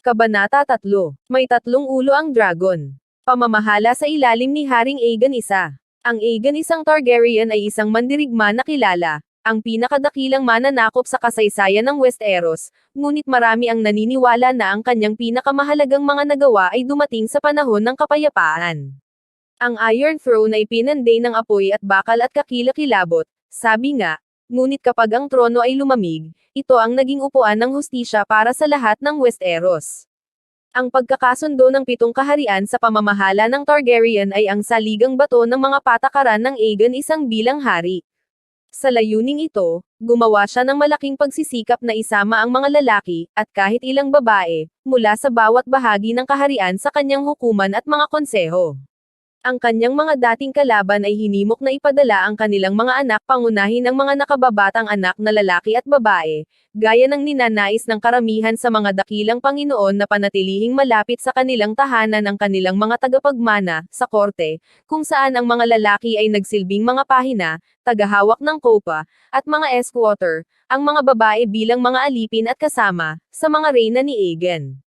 Kabanata 3. May tatlong ulo ang dragon. Pamamahala sa ilalim ni Haring Aegon isa. Ang Aegon isang Targaryen ay isang mandirigma na kilala, ang pinakadakilang mananakop sa kasaysayan ng Westeros, ngunit marami ang naniniwala na ang kanyang pinakamahalagang mga nagawa ay dumating sa panahon ng kapayapaan. Ang Iron Throne ay pinanday ng apoy at bakal at kakilakilabot, sabi nga, ngunit kapag ang trono ay lumamig, ito ang naging upuan ng hustisya para sa lahat ng Westeros. Ang pagkakasundo ng pitong kaharian sa pamamahala ng Targaryen ay ang saligang bato ng mga patakaran ng Aegon isang bilang hari. Sa layuning ito, gumawa siya ng malaking pagsisikap na isama ang mga lalaki, at kahit ilang babae, mula sa bawat bahagi ng kaharian sa kanyang hukuman at mga konseho. Ang kanyang mga dating kalaban ay hinimok na ipadala ang kanilang mga anak pangunahin ng mga nakababatang anak na lalaki at babae, gaya ng ninanais ng karamihan sa mga dakilang Panginoon na panatilihing malapit sa kanilang tahanan ang kanilang mga tagapagmana, sa korte, kung saan ang mga lalaki ay nagsilbing mga pahina, tagahawak ng kopa, at mga escorter, ang mga babae bilang mga alipin at kasama, sa mga reyna ni Aegon.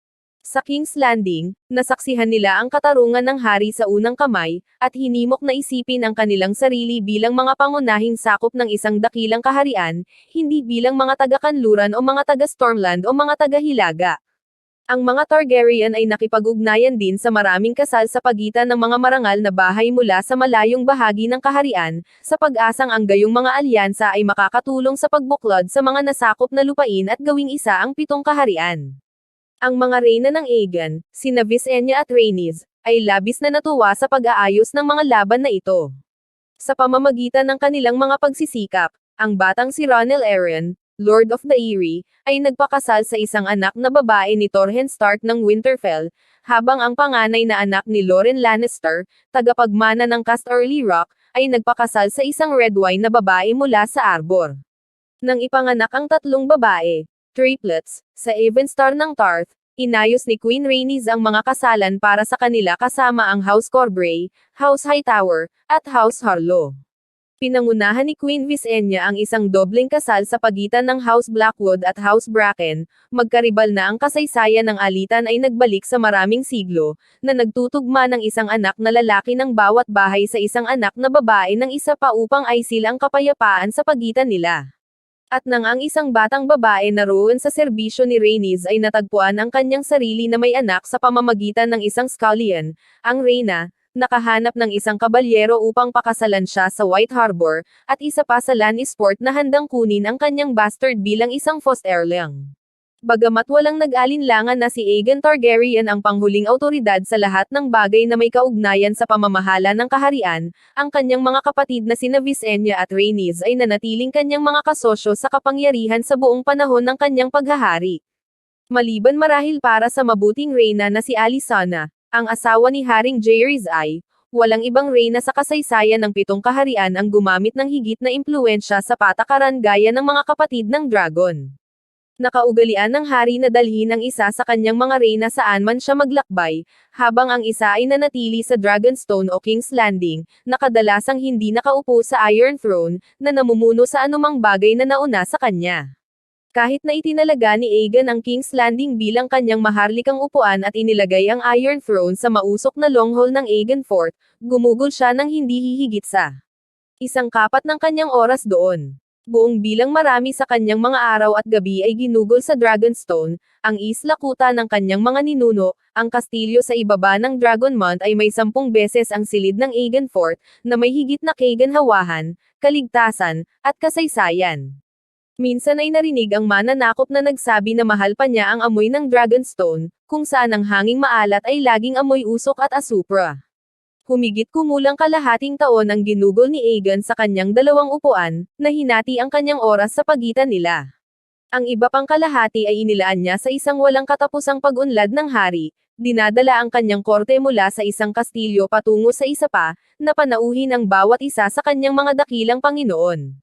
Sa King's Landing, nasaksihan nila ang katarungan ng hari sa unang kamay, at hinimok na isipin ang kanilang sarili bilang mga pangunahing sakop ng isang dakilang kaharian, hindi bilang mga taga-kanluran o mga taga-Stormland o mga taga-Hilaga. Ang mga Targaryen ay nakipag-ugnayan din sa maraming kasal sa pagitan ng mga marangal na bahay mula sa malayong bahagi ng kaharian, sa pag-asang ang gayong mga alyansa ay makakatulong sa pagbuklod sa mga nasakop na lupain at gawing isa ang pitong kaharian. Ang mga reyna ng Aegon, sina Visenya at Rhaenys, ay labis na natuwa sa pag-aayos ng mga laban na ito. Sa pamamagitan ng kanilang mga pagsisikap, ang batang si Ronel Arryn, Lord of the Eyrie, ay nagpakasal sa isang anak na babae ni Torrhen Stark ng Winterfell, habang ang panganay na anak ni Lauren Lannister, tagapagmana ng Casterly Rock, ay nagpakasal sa isang red wine na babae mula sa Arbor. Nang ipanganak ang tatlong babae, triplets, sa Avenstar ng Tarth, inayos ni Queen Rhaenys ang mga kasalan para sa kanila kasama ang House Corbray, House Hightower, at House Harlow. Pinangunahan ni Queen Visenya ang isang dobleng kasal sa pagitan ng House Blackwood at House Bracken, magkaribal na ang kasaysayan ng alitan ay nagbalik sa maraming siglo, na nagtutugma ng isang anak na lalaki ng bawat bahay sa isang anak na babae ng isa pa upang aisil ang kapayapaan sa pagitan nila. At nang ang isang batang babae na roon sa serbisyo ni Rhaenys ay natagpuan ang kanyang sarili na may anak sa pamamagitan ng isang scullion, ang Reyna, nakahanap ng isang kabalyero upang pakasalan siya sa White Harbor, at isa pa sa Lannisport na handang kunin ang kanyang bastard bilang isang fosterling. Bagamat walang nag-alinlangan na si Aegon Targaryen ang panghuling autoridad sa lahat ng bagay na may kaugnayan sa pamamahala ng kaharian, ang kanyang mga kapatid na sina Visenya at Rhaenys ay nanatiling kanyang mga kasosyo sa kapangyarihan sa buong panahon ng kanyang paghahari. Maliban marahil para sa mabuting reyna na si Alicana, ang asawa ni Haring Jaehaerys ay, walang ibang reyna sa kasaysayan ng pitong kaharian ang gumamit ng higit na impluensya sa patakaran gaya ng mga kapatid ng dragon. Nakaugalian ng hari na dalhin ang isa sa kanyang mga reyna saan man siya maglakbay, habang ang isa ay nanatili sa Dragonstone o King's Landing, na kadalasang hindi nakaupo sa Iron Throne, na namumuno sa anumang bagay na nauna sa kanya. Kahit na itinalaga ni Aegon ang King's Landing bilang kanyang maharlikang upuan at inilagay ang Iron Throne sa mausok na longhole ng Aegon Fort, gumugol siya ng hindi hihigit sa isang kapat ng kanyang oras doon. Buong bilang marami sa kanyang mga araw at gabi ay ginugol sa Dragonstone, ang isla kuta ng kanyang mga ninuno, ang kastilyo sa ibaba ng Dragonmount ay may sampung beses ang silid ng Aegon Fort, na may higit na kaganhawahan, kaligtasan, at kasaysayan. Minsan ay narinig ang mananakop na nagsabi na mahal pa niya ang amoy ng Dragonstone, kung saan ang hanging maalat ay laging amoy usok at asupra. Humigit kumulang kalahating taon ang ginugol ni Aegon sa kanyang dalawang upuan, na hinati ang kanyang oras sa pagitan nila. Ang iba pang kalahati ay inilaan niya sa isang walang katapusang pag-unlad ng hari, dinadala ang kanyang korte mula sa isang kastilyo patungo sa isa pa, na panauhin ang bawat isa sa kanyang mga dakilang Panginoon.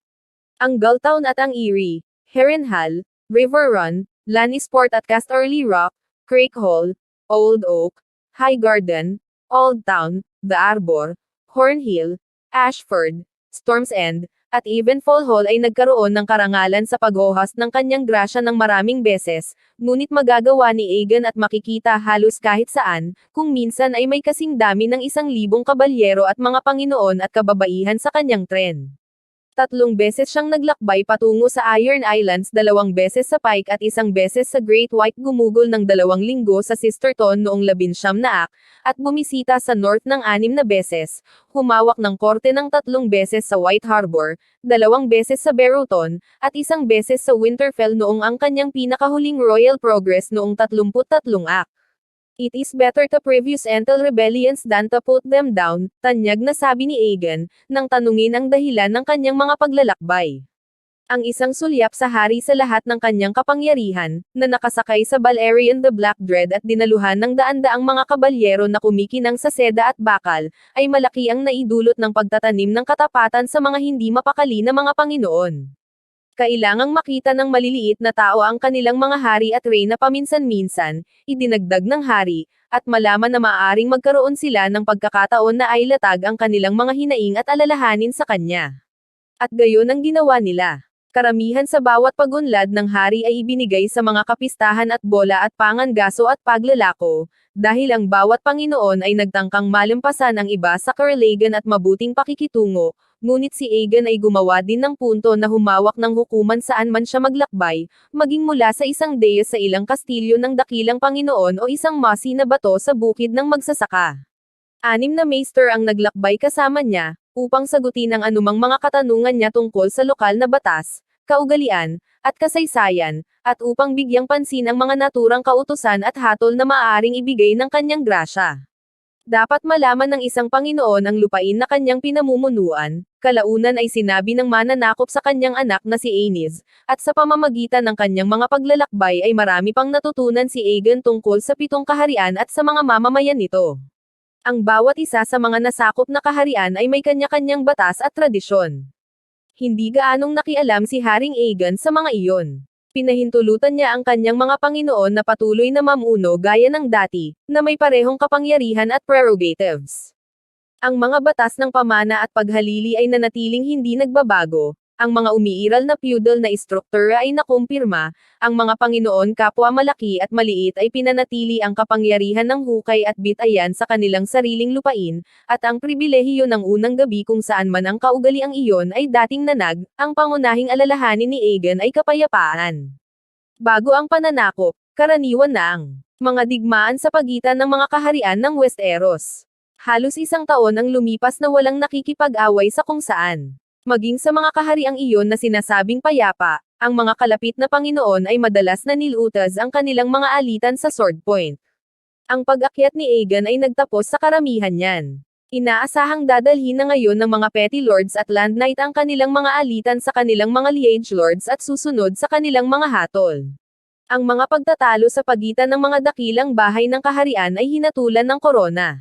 Ang Gulltown at ang Erie, Harrenhal, River Run, Lannisport at Casterly Rock, Crake Hall, Old Oak, High Garden, Old Town, The Arbor, Hornhill, Ashford, Storm's End, at Evenfall Hall ay nagkaroon ng karangalan sa pag-host ng kanyang grasya ng maraming beses, ngunit magagawa ni Aegon at makikita halos kahit saan, kung minsan ay may kasing dami ng isang libong kabalyero at mga panginoon at kababaihan sa kanyang tren. Tatlong beses siyang naglakbay patungo sa Iron Islands, dalawang beses sa Pike at isang beses sa Great White gumugol ng dalawang linggo sa Sisterton noong labinsyam na ak, at bumisita sa North ng anim na beses, humawak ng korte ng tatlong beses sa White Harbor, dalawang beses sa Barrowton, at isang beses sa Winterfell noong ang kanyang pinakahuling Royal Progress noong 33 ak. It is better to previous until rebellions than to put them down, tanyag na sabi ni Aegon, nang tanungin ang dahilan ng kanyang mga paglalakbay. Ang isang sulyap sa hari sa lahat ng kanyang kapangyarihan, na nakasakay sa Balerion the Black Dread at dinaluhan ng daan-daang mga kabalyero na kumikinang sa seda at bakal, ay malaki ang naidulot ng pagtatanim ng katapatan sa mga hindi mapakali na mga Panginoon. Kailangang makita ng maliliit na tao ang kanilang mga hari at reyna paminsan-minsan, idinagdag ng hari, at malaman na maaaring magkaroon sila ng pagkakataon na ay latag ang kanilang mga hinaing at alalahanin sa kanya. At gayon ang ginawa nila. Karamihan sa bawat pagunlad ng hari ay ibinigay sa mga kapistahan at bola at pangangaso at paglalako, dahil ang bawat Panginoon ay nagtangkang malampasan ang iba sa karelagan at mabuting pakikitungo, ngunit si Aegon ay gumawa din ng punto na humawak ng hukuman saan man siya maglakbay, maging mula sa isang dais sa ilang kastilyo ng dakilang Panginoon o isang masi na bato sa bukid ng magsasaka. Anim na maester ang naglakbay kasama niya, upang sagutin ang anumang mga katanungan niya tungkol sa lokal na batas, kaugalian, at kasaysayan, at upang bigyang pansin ang mga naturang kautusan at hatol na maaaring ibigay ng kanyang grasya. Dapat malaman ng isang Panginoon ang lupain na kanyang pinamumunuan, kalaunan ay sinabi ng mananakop sa kanyang anak na si Aenys, at sa pamamagitan ng kanyang mga paglalakbay ay marami pang natutunan si Aegon tungkol sa pitong kaharian at sa mga mamamayan nito. Ang bawat isa sa mga nasakop na kaharian ay may kanya-kanyang batas at tradisyon. Hindi gaanong nakialam si Haring Aegon sa mga iyon. Pinahintulutan niya ang kanyang mga Panginoon na patuloy na mamuno gaya ng dati, na may parehong kapangyarihan at prerogatives. Ang mga batas ng pamana at paghalili ay nanatiling hindi nagbabago, ang mga umiiral na feudal na istruktura ay nakumpirma, ang mga Panginoon kapwa malaki at maliit ay pinanatili ang kapangyarihan ng hukay at bitayan sa kanilang sariling lupain, at ang pribilehiyo ng unang gabi kung saan man ang kaugaliang iyon ay dating nanag, ang pangunahing alalahanin ni Aegon ay kapayapaan. Bago ang pananakop, karaniwan na ang mga digmaan sa pagitan ng mga kaharian ng Westeros. Halos isang taon ang lumipas na walang nakikipag-away sa kung saan. Maging sa mga kahariang iyon na sinasabing payapa, ang mga kalapit na Panginoon ay madalas na nilutas ang kanilang mga alitan sa sword point. Ang pag-akyat ni Aegon ay nagtapos sa karamihan niyan. Inaasahang dadalhin na ngayon ng mga petty lords at land knight ang kanilang mga alitan sa kanilang mga liege lords at susunod sa kanilang mga hatol. Ang mga pagtatalo sa pagitan ng mga dakilang bahay ng kaharian ay hinatulan ng korona.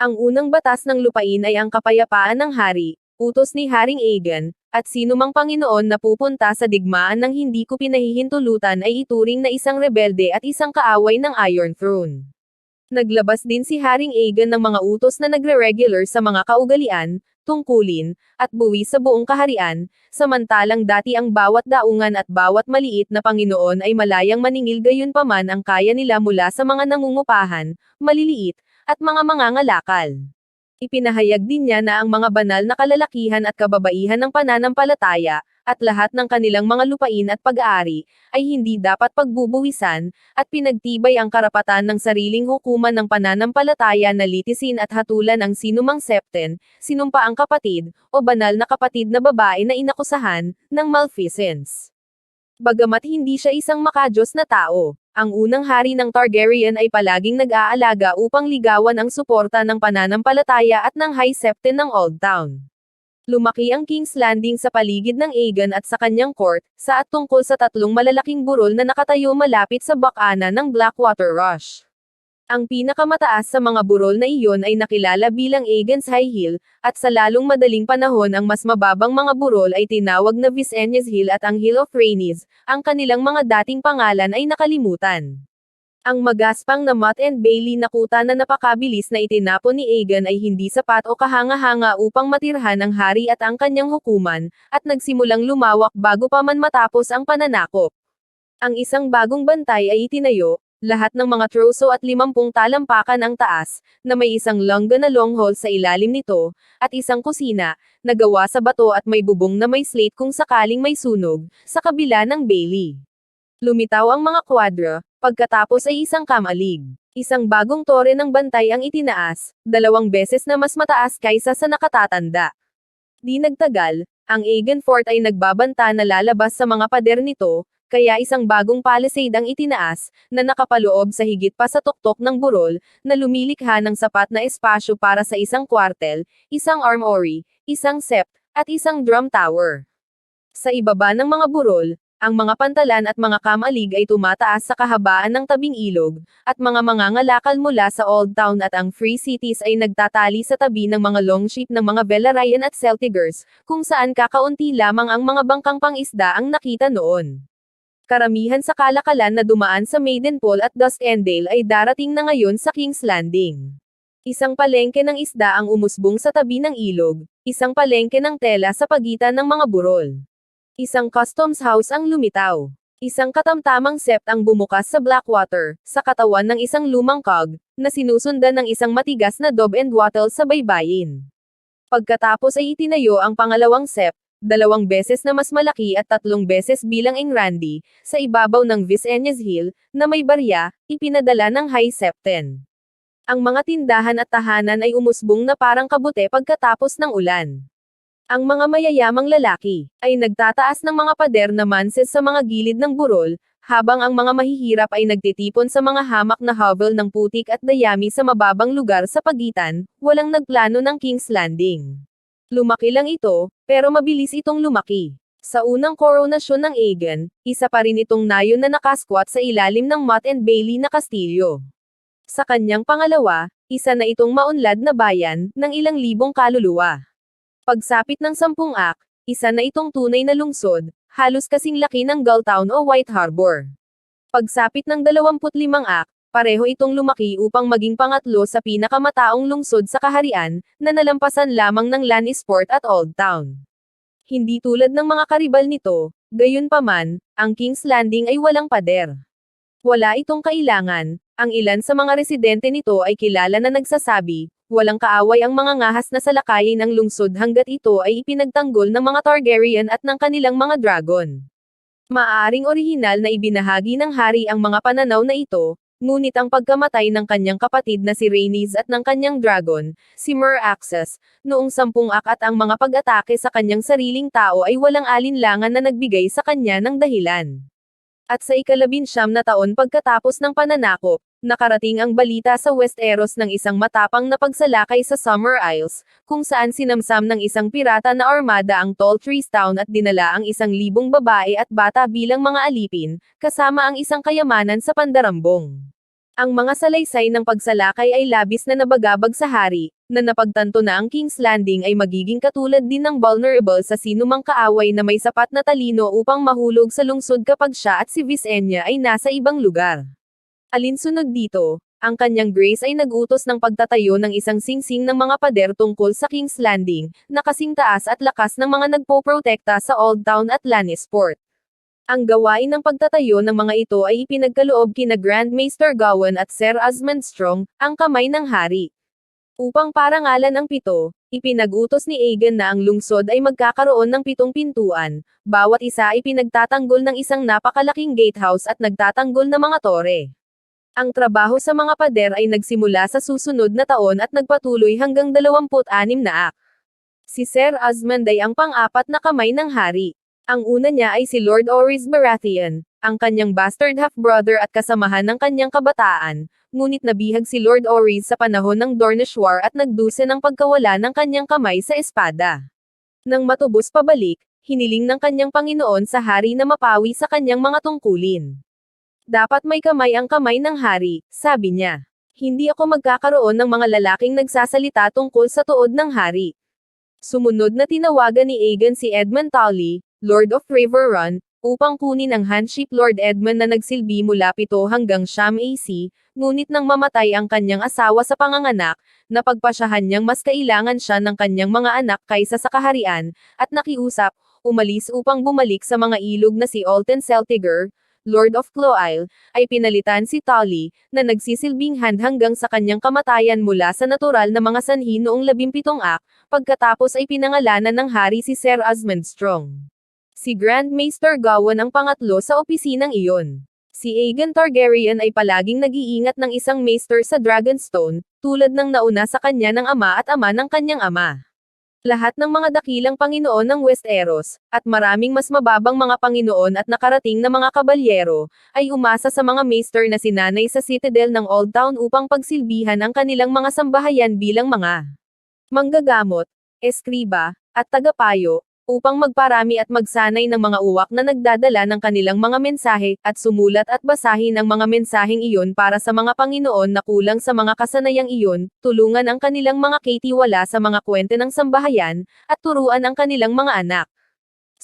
Ang unang batas ng lupain ay ang kapayapaan ng hari, utos ni Haring Aegon, at sino mang Panginoon na pupunta sa digmaan ng hindi ko pinahihintulutan ay ituring na isang rebelde at isang kaaway ng Iron Throne. Naglabas din si Haring Aegon ng mga utos na nagre-regular sa mga kaugalian, tungkulin, at buwi sa buong kaharian, samantalang dati ang bawat daungan at bawat maliit na Panginoon ay malayang maningil gayon paman ang kaya nila mula sa mga nangungupahan, maliliit, at mga mangangalakal. Ipinahayag din niya na ang mga banal na kalalakihan at kababaihan ng pananampalataya, at lahat ng kanilang mga lupain at pag-aari, ay hindi dapat pagbubuwisan, at pinagtibay ang karapatan ng sariling hukuman ng pananampalataya na litisin at hatulan ang sinumang septen, sinumpa ang kapatid, o banal na kapatid na babae na inakusahan, ng malfeasance. Bagamat hindi siya isang makajos na tao, ang unang hari ng Targaryen ay palaging nag-aalaga upang ligawan ang suporta ng pananampalataya at ng High Septon ng Old Town. Lumaki ang King's Landing sa paligid ng Aegon at sa kanyang court, sa at tungkol sa tatlong malalaking burol na nakatayo malapit sa bakana ng Blackwater Rush. Ang pinakamataas sa mga burol na iyon ay nakilala bilang Aegon's High Hill, at sa lalong madaling panahon ang mas mababang mga burol ay tinawag na Visenya's Hill at ang Hill of Rhaenys, ang kanilang mga dating pangalan ay nakalimutan. Ang magaspang na Mott and Bailey na kuta na napakabilis na itinapon ni Aegon ay hindi sapat o kahanga-hanga upang matirhan ang hari at ang kanyang hukuman, at nagsimulang lumawak bago pa man matapos ang pananakop. Ang isang bagong bantay ay itinayo, lahat ng mga troso at limampung talampakan ang taas, na may isang longga na long hall sa ilalim nito, at isang kusina, na gawa sa bato at may bubong na may slate kung sakaling may sunog, sa kabila ng Bailey. Lumitaw ang mga kwadra, pagkatapos ay isang kamalig. Isang bagong tore ng bantay ang itinaas, dalawang beses na mas mataas kaysa sa nakatatanda. Di nagtagal, ang Aegon Fort ay nagbabanta na lalabas sa mga pader nito, kaya isang bagong palisade ang itinaas, na nakapaloob sa higit pa sa tuktok ng burol, na lumilikha ng sapat na espasyo para sa isang kwartel, isang armory, isang sept, at isang drum tower. Sa ibaba ng mga burol, ang mga pantalan at mga kamalig ay tumataas sa kahabaan ng tabing ilog, at mga mangangalakal mula sa Old Town at ang Free Cities ay nagtatali sa tabi ng mga longship ng mga Velaryon at Celtigers, kung saan kakaunti lamang ang mga bangkang pangisda ang nakita noon. Karamihan sa kalakalan na dumaan sa Maidenpool at Dusk Endale ay darating na ngayon sa King's Landing. Isang palengke ng isda ang umusbong sa tabi ng ilog, isang palengke ng tela sa pagitan ng mga burol. Isang customs house ang lumitaw. Isang katamtamang sept ang bumukas sa Blackwater, sa katawan ng isang lumang cog, na sinusundan ng isang matigas na dob and wattle sa baybayin. Pagkatapos ay itinayo ang pangalawang sept, dalawang beses na mas malaki at tatlong beses bilang Randy, sa ibabaw ng Visenias Hill, na may barya, ipinadala ng High Septen. Ang mga tindahan at tahanan ay umusbong na parang kabute pagkatapos ng ulan. Ang mga mayayamang lalaki ay nagtataas ng mga pader na manses sa mga gilid ng burol, habang ang mga mahihirap ay nagtitipon sa mga hamak na hovel ng putik at dayami sa mababang lugar sa pagitan, walang nagplano ng King's Landing. Lumaki lang ito, pero mabilis itong lumaki. Sa unang koronasyon ng Aegon, isa pa rin itong nayon na nakasquat sa ilalim ng Mott and Bailey na kastilyo. Sa kanyang pangalawa, isa na itong maunlad na bayan, ng ilang libong kaluluwa. Pagsapit ng sampung ak, isa na itong tunay na lungsod, halos kasing laki ng Gulltown o White Harbor. Pagsapit ng 25 ak, pareho itong lumaki upang maging pangatlo sa pinakamataong lungsod sa kaharian, na nalampasan lamang ng Lannisport at Old Town. Hindi tulad ng mga karibal nito, gayunpaman, ang King's Landing ay walang pader. Wala itong kailangan, ang ilan sa mga residente nito ay kilala na nagsasabi, walang kaaway ang mga ngahas na salakayin ng lungsod hanggat ito ay ipinagtanggol ng mga Targaryen at ng kanilang mga dragon. Maaring orihinal na ibinahagi ng hari ang mga pananaw na ito, ngunit ang pagkamatay ng kanyang kapatid na si Rhaenys at ng kanyang dragon, si Mer Axes, noong sampung ak at ang mga pag-atake sa kanyang sariling tao ay walang alinlangan na nagbigay sa kanya ng dahilan. At sa ikalabinsyam na taon pagkatapos ng pananakop, nakarating ang balita sa Westeros ng isang matapang na pagsalakay sa Summer Isles, kung saan sinamsam ng isang pirata na armada ang Tall Trees Town at dinala ang isang libong babae at bata bilang mga alipin, kasama ang isang kayamanan sa pandarambong. Ang mga salaysay ng pagsalakay ay labis na nabagabag sa hari, na napagtanto na ang King's Landing ay magiging katulad din ng vulnerable sa sinumang kaaway na may sapat na talino upang mahulog sa lungsod kapag siya at si Visenya ay nasa ibang lugar. Alinsunod dito, ang kanyang grace ay nagutos ng pagtatayo ng isang singsing ng mga pader tungkol sa King's Landing, na kasing taas at lakas ng mga nagpoprotekta sa Old Town at Lannisport. Ang gawain ng pagtatayo ng mga ito ay ipinagkaloob kina Grand Maester Gawain at Sir Osmond Strong, ang kamay ng hari. Upang parangalan ang pito, ipinagutos ni Aegon na ang lungsod ay magkakaroon ng pitong pintuan, bawat isa ay pinagtatanggol ng isang napakalaking gatehouse at nagtatanggol na mga tore. Ang trabaho sa mga pader ay nagsimula sa susunod na taon at nagpatuloy hanggang 26 na ak. Si Sir Osmond ay ang pang-apat na kamay ng hari. Ang una niya ay si Lord Oris Baratheon, ang kanyang bastard half-brother at kasamahan ng kanyang kabataan, ngunit nabihag si Lord Oris sa panahon ng Dornish War at nagduse ng pagkawala ng kanyang kamay sa espada. Nang matubos pabalik, hiniling ng kanyang Panginoon sa hari na mapawi sa kanyang mga tungkulin. Dapat may kamay ang kamay ng hari, sabi niya. Hindi ako magkakaroon ng mga lalaking nagsasalita tungkol sa tuod ng hari. Sumunod na tinawagan ni Aegon si Edmund Tully, Lord of River Run, upang kunin ang handship Lord Edmund na nagsilbi mula 7 hanggang siyam AC, ngunit nang mamatay ang kanyang asawa sa panganganak, napagpasyahan niyang mas kailangan siya ng kanyang mga anak kaysa sa kaharian, at nakiusap, umalis upang bumalik sa mga ilog na si Alton Celtiger, Lord of Cloisle, ay pinalitan si Tully, na nagsisilbing hand hanggang sa kanyang kamatayan mula sa natural na mga sanhi noong 17 ak, pagkatapos ay pinangalanan ng hari si Sir Osmond Strong. Si Grand Maester Gawain ang pangatlo sa opisinang iyon. Si Aegon Targaryen ay palaging nag-iingat ng isang maester sa Dragonstone, tulad ng nauna sa kanya ng ama at ama ng kanyang ama. Lahat ng mga dakilang Panginoon ng Westeros, at maraming mas mababang mga Panginoon at nakarating na mga kabalyero, ay umasa sa mga maester na sinanay sa Citadel ng Old Town upang pagsilbihan ang kanilang mga sambahayan bilang mga manggagamot, eskriba, at tagapayo, upang magparami at magsanay ng mga uwak na nagdadala ng kanilang mga mensahe, at sumulat at basahin ang mga mensaheng iyon para sa mga Panginoon na kulang sa mga kasanayang iyon, tulungan ang kanilang mga kaitiwala sa mga kwente ng sambahayan, at turuan ang kanilang mga anak.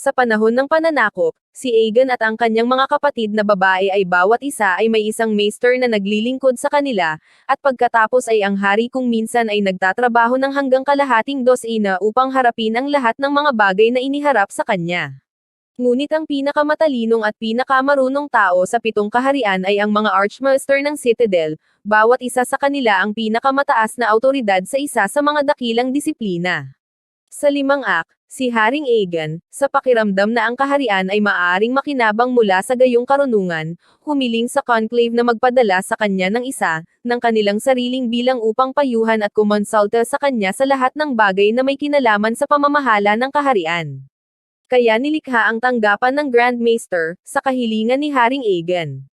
Sa panahon ng pananakop, si Aegon at ang kanyang mga kapatid na babae ay bawat isa ay may isang maester na naglilingkod sa kanila, at pagkatapos ay ang hari kung minsan ay nagtatrabaho ng hanggang kalahating dosina upang harapin ang lahat ng mga bagay na iniharap sa kanya. Ngunit ang pinakamatalinong at pinakamarunong tao sa pitong kaharian ay ang mga Archmaester ng Citadel, bawat isa sa kanila ang pinakamataas na autoridad sa isa sa mga dakilang disiplina. Sa limang ak, si Haring Aegon, sa pakiramdam na ang kaharian ay maaaring makinabang mula sa gayong karunungan, humiling sa conclave na magpadala sa kanya ng isa, ng kanilang sariling bilang upang payuhan at kumonsulta sa kanya sa lahat ng bagay na may kinalaman sa pamamahala ng kaharian. Kaya nilikha ang tanggapan ng Grand Maester, sa kahilingan ni Haring Aegon.